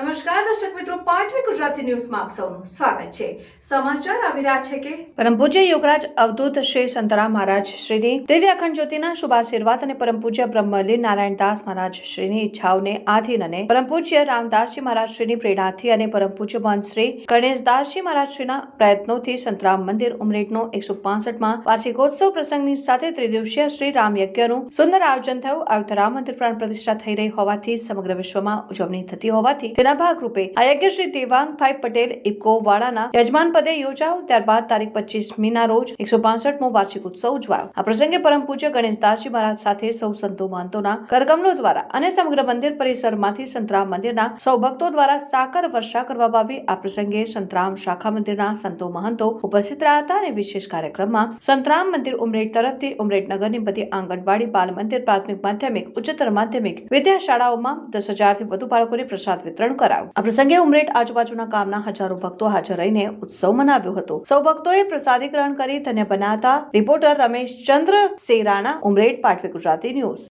નમસ્કાર, દર્શક મિત્રો, પાટવી ગુજરાતી ન્યૂઝમાં આપ સૌનું સ્વાગત છે. સમાચાર આવી રહ્યા છે કે પરમ પૂજ્ય યોગરાજ અવધૂત શ્રી સંતરા મહારાજ શ્રીની દિવ્ય અખંડ જ્યોતિના શુભ આશીર્વાદ અને પરમ પૂજ્ય બ્રહ્મલીન નારાયણદાસ મહારાજ શ્રીની ઈચ્છાઓને આધીન અને પરમ પૂજ્ય રામદાસજી મહારાજ શ્રીની પ્રેરણાથી અને પરમ પૂજ્ય મહંત શ્રી ગણેશદાસજી મહારાજ શ્રીના પ્રયત્નોથી સંતરામ મંદિર ઉમરેઠનો એકસો પાસઠમાં વાર્ષિકોત્સવ પ્રસંગની સાથે ત્રિદિવસીય શ્રી રામ યજ્ઞનું સુંદર આયોજન થયું. આ રામ મંદિર પ્રાણ પ્રતિષ્ઠા થઈ રહી હોવાથી સમગ્ર વિશ્વમાં ઉજવણી થતી હોવાથી તેના ભાગરૂપે આ દેવાંગભાઈ પટેલ ઇપકો વાળાના યજમાન પદે યોજાયો. ત્યારબાદ તારીખ પચીસ મીના રોજ એકસો પાસઠમો વાર્ષિક ઉત્સવ ઉજવાયો. આ પ્રસંગે પરમ પૂજ્ય ગણેશદાસજી મહારાજ સાથે સૌ સંતો મહંતોના કરકમલો દ્વારા અને સમગ્ર મંદિર પરિસરમાંથી સંતરામ મંદિરના સૌ ભક્તો દ્વારા સાકર વર્ષા કરવામાં આવી. આ પ્રસંગે સંતરામ શાખા મંદિરના સંતો મહંતો ઉપસ્થિત રહ્યા હતા અને વિશેષ કાર્યક્રમમાં સંતરામ મંદિર ઉમરેઠ તરફથી ઉમરેઠ નગરની બધી આંગણવાડી, બાલ મંદિર, પ્રાથમિક, માધ્યમિક, ઉચ્ચતર માધ્યમિક વિદ્યાશાળાઓમાં દસ હજારથી વધુ બાળકોને પ્રસાદ વિતરણ કરાયું આ પ્રસંગે ઉમરેઠ આજુબાજુના ગામના હજારો ભક્તો હાજર રહીને ઉત્સવ મનાવ્યો હતો. સૌ ભક્તોએ પ્રસાદી ગ્રહણ કરી ધન્ય બનાતા રિપોર્ટર રમેશ ચંદ્ર સેરાણા, ઉમરેઠ, પાટવી ગુજરાતી ન્યૂઝ.